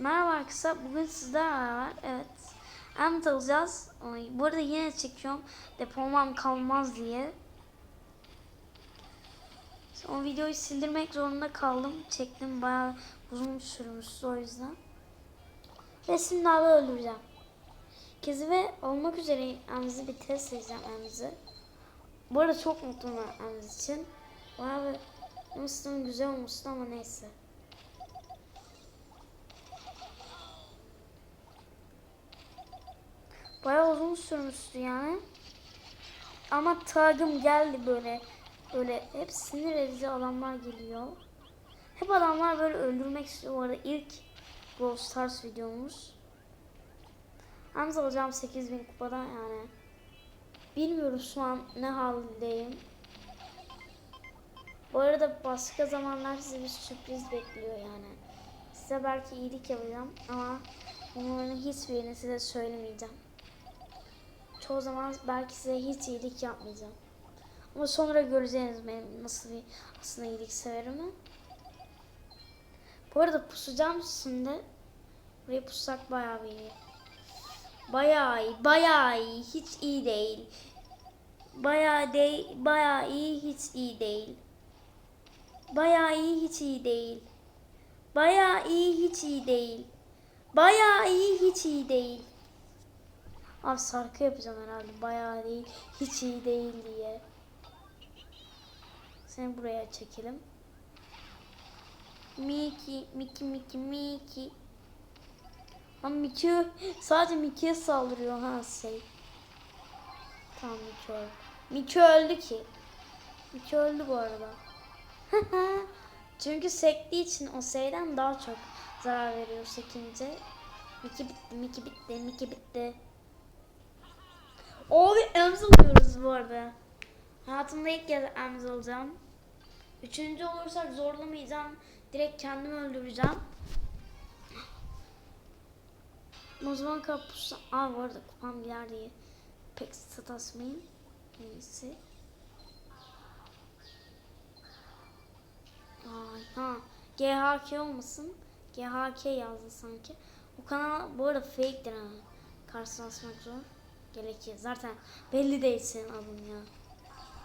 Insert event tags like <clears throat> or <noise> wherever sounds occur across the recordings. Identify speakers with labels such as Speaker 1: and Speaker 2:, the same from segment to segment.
Speaker 1: Merhaba arkadaşlar. Bugün sizlerle var. Evet. Emt alacağız. Bu arada yine çekiyorum. Depomam kalmaz diye. O videoyu sildirmek zorunda kaldım. Çektim bayağı uzun sürmüştü o yüzden. Abi öldüreceğim. Kezi ve olmak üzere Emzi bir test edeceğim Emzi. Bu arada çok mutluyum Emzi için. Bayağı bir güzel olmuştu ama neyse. Bayağı uzun sürmüştü yani. Ama tagım geldi böyle. Böyle hep sinir edici adamlar geliyor. Hep adamlar böyle öldürmek istiyor. Bu arada ilk Brawl Stars videomuz. Hamza alacağım 8000 kupadan yani. Bilmiyorum şu an ne haldeyim. Bu arada başka zamanlar size bir sürpriz bekliyor yani. Size belki iyilik yapacağım ama bunların hiçbirini size söylemeyeceğim. Çoğu zaman belki size hiç iyilik yapmayacağım. Ama sonra göreceğiniz benim nasıl bir aslında iyilik severimi. Bu arada pusacağım şimdi. Buraya pussak bayağı iyi. Bayağı iyi, bayağı iyi, hiç iyi değil. Bayağı değil, bayağı iyi, hiç iyi değil. Bayağı iyi, hiç iyi değil. Bayağı iyi, hiç iyi değil. Bayağı iyi, hiç iyi değil. Abi şarkı yapacağım herhalde. Bayağı değil, hiç iyi değil diye. Seni buraya çekelim. Miki, Miki, Miki, Miki. Ama Miki sadece Miki'ye saldırıyor ha şey. Tamam Miki öldü. Miki öldü ki. Miki öldü bu arada. <laughs> Çünkü sektiği için o şeyden daha çok zarar veriyor sekince. Miki bitti, Miki bitti, Miki bitti. Abi emz alıyoruz bu arada. Hayatımda ilk kez emz alacağım. Üçüncü olursak zorlamayacağım. Direkt kendimi öldüreceğim. O zaman kapusla... Aa bu arada kupam gider diye pek stat asmayayım. Neyse. Ay ha. GHK olmasın. GHK yazdı sanki. O kanal bu arada fake'tir ha. Karşısına asmak zor. Geleki. Zaten belli değil senin adın ya.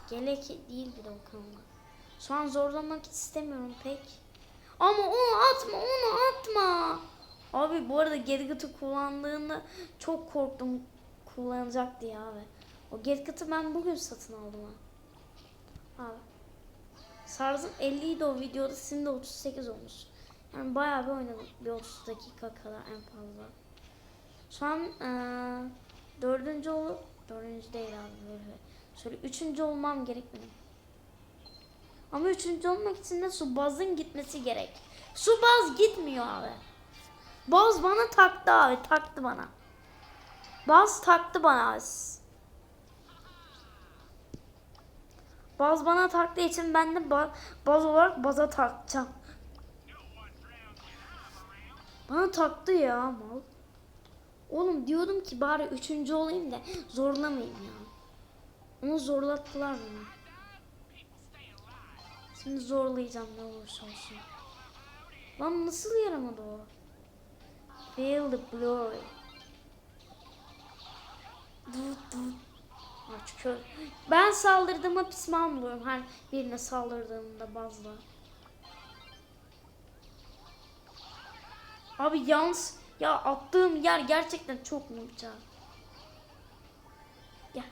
Speaker 1: Geleki değil bir de o kanalda. Şu an zorlamak istemiyorum pek. Ama onu atma, onu atma. Abi bu arada Gedget'ı kullandığında çok korktum kullanacak diye abi. O Gedget'ı ben bugün satın aldım ha. Abi. Sarzım 50 idi o videoda şimdi 38 olmuş. Yani bayağı bir oynadım. Bir 30 dakika kadar en fazla. Şu an eee dördüncü olup dördüncü değil abi. Şöyle üçüncü olmam gerek benim. Ama üçüncü olmak için de su bazın gitmesi gerek. Su baz gitmiyor abi. Baz bana taktı abi. Taktı bana. Baz taktı bana. Baz bana taktığı için ben de ba- baz olarak baza takacağım. Bana taktı ya mal. Oğlum diyordum ki bari üçüncü olayım da zorlamayayım ya. Onu zorlattılar beni. Şimdi zorlayacağım ne olursa olsun. Lan nasıl yaramadı o? Feel the glory. Dut dut. Aç kör. Ben saldırdığıma pişman oluyorum her birine saldırdığımda bazla. Abi yalnız ya attığım yer gerçekten çok mutlu. Gel.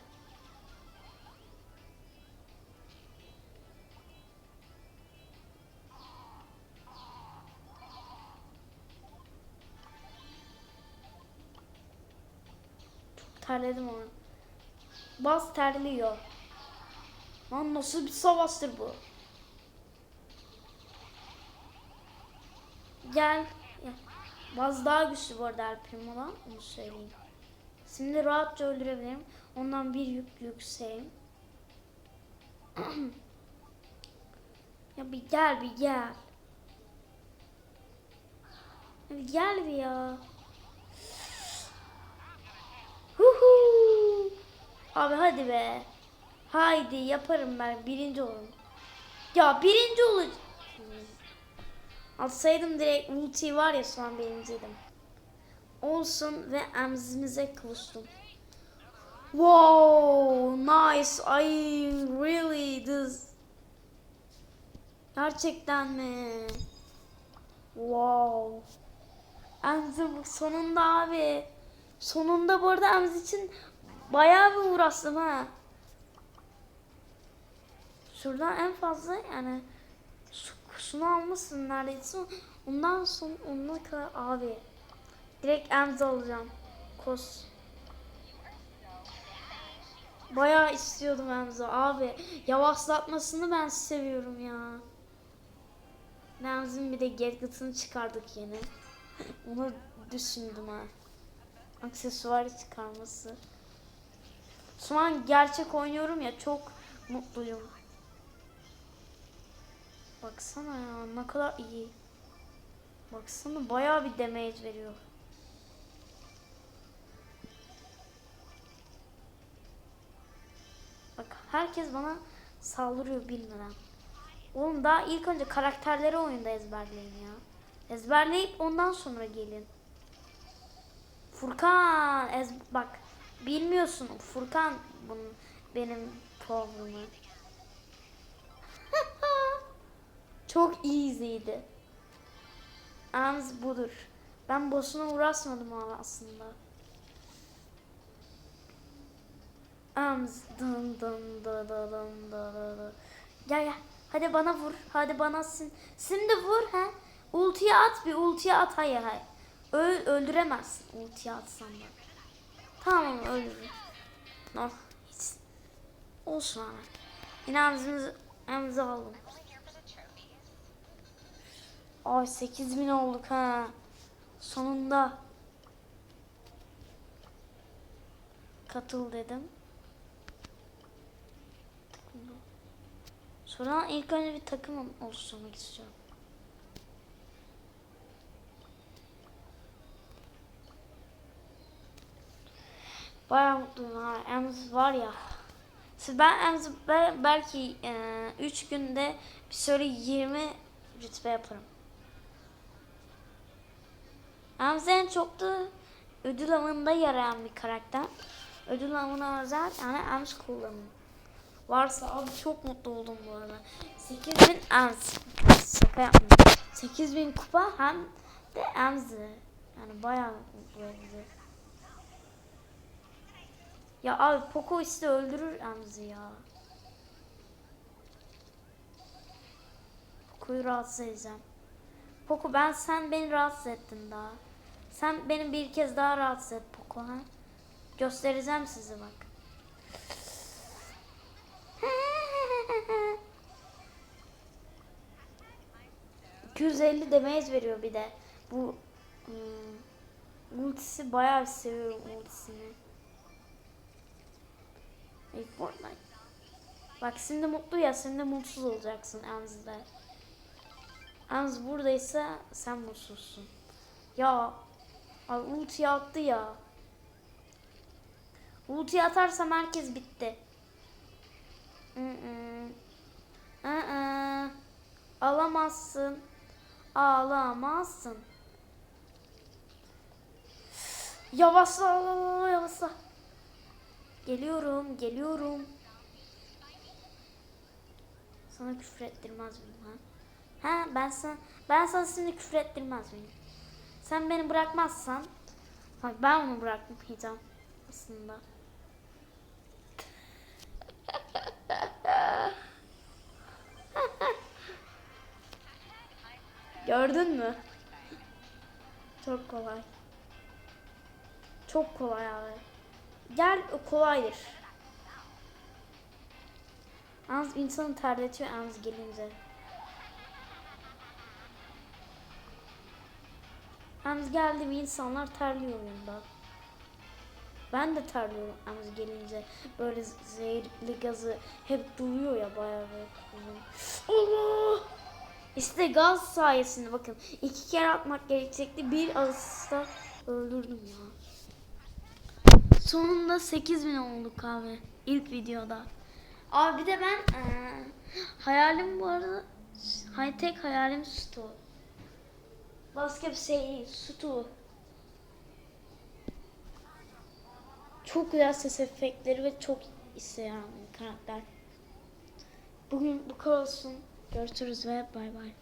Speaker 1: Terledim onu. Baz terliyor. Lan nasıl bir savaştır bu? Gel. Baz daha güçlü bu arada El Primo'dan. Onu söyleyeyim. Şimdi rahatça öldürebilirim. Ondan bir yük yükseğim. <clears throat> ya bir gel bir gel. Ya bir gel bir ya. Huhu. Abi hadi be. Haydi yaparım ben birinci olurum. Ya birinci olacağım. Atsaydım direkt ulti var ya şu an birinciydim. Olsun ve emzimize kavuştum. Wow, nice. I really this. Gerçekten mi? Wow. Emzi sonunda abi. Sonunda bu arada Emzi için bayağı bir uğraştım ha. Şuradan en fazla yani şunu almışsın neredeyse. Ondan son ondan kadar abi. Direkt Emzi alacağım. Kos. Bayağı istiyordum Emzi abi. Yavaşlatmasını ben seviyorum ya. Emzi'nin bir de gadget'ını çıkardık yeni. Onu düşündüm ha. Aksesuar çıkarması. Şu an gerçek oynuyorum ya çok mutluyum. Baksana ya ne kadar iyi. Baksana bayağı bir damage veriyor. Bak herkes bana saldırıyor bilmeden. Oğlum daha ilk önce karakterleri oyunda ezberleyin ya. Ezberleyip ondan sonra gelin. Furkan ez bak bilmiyorsun Furkan bunun benim problemim. Çok easy'ydi. Arms budur. Ben boşuna uğraşmadım abi aslında. Arms dın dın dın dın dın dın. Gel gel. Hadi bana vur. Hadi bana sin. Şimdi vur ha. Ultiye at bir ultiye at. Hayır hayır. Öl, öldüremezsin ultiye atsan da. Tamam öldürürüm. No. Hiç. Olsun abi. Yine emzimizi, emzi aldım. Ay 8000 olduk ha. Sonunda. Katıl dedim. Sonra ilk önce bir takım oluşturmak istiyorum. Bayağı mutluyum ha. Ems var ya. Siz ben Ems belki 3 günde bir şöyle 20 rütbe yaparım. Ems en çok da ödül avında yarayan bir karakter. Ödül avına özel yani Ems kullanın. Varsa abi çok mutlu oldum bu arada. 8000 Ems. Şaka yapmıyorum. 8000 kupa hem de Ems'i. Yani bayağı mutlu edici. Ya abi Poco işte öldürür Emzi ya. Poco'yu rahatsız edeceğim. Poco ben sen beni rahatsız ettin daha. Sen beni bir kez daha rahatsız et Poco ha. Göstereceğim size bak. <laughs> ...250 damage veriyor bir de. Bu... Hmm, bayağı seviyorum ultisini. Fortnite. Bak şimdi mutlu ya de mutsuz olacaksın Enz'de. Enz buradaysa sen mutsuzsun. Ya abi ulti attı ya. Ulti atarsam herkes bitti. Hı -hı. Hı -hı. Alamazsın. Alamazsın. Yavaşla, yavaşla. Geliyorum, geliyorum. Sana küfür ettirmez miyim ha? Ha ben sana ben sana şimdi küfür ettirmez miyim? Sen beni bırakmazsan Bak ben onu bırakmayacağım aslında. <laughs> Gördün mü? Çok kolay. Çok kolay abi. Gel kolaydır. Az insanı terletiyor az gelince. Az geldi bir insanlar terliyor oyunda. Ben de terliyorum az gelince. Böyle zehirli gazı hep duyuyor ya bayağı böyle. Allah! İşte gaz sayesinde bakın iki kere atmak gerekecekti. Bir ağızda öldürdüm ya. Sonunda 8000 olduk abi ilk videoda. Abi bir de ben ee, hayalim bu arada hay tek hayalim sto. Bir şey. Stu. Çok güzel ses efektleri ve çok isteyen karakter. Bugün bu kadar olsun. Görüşürüz ve bay bay.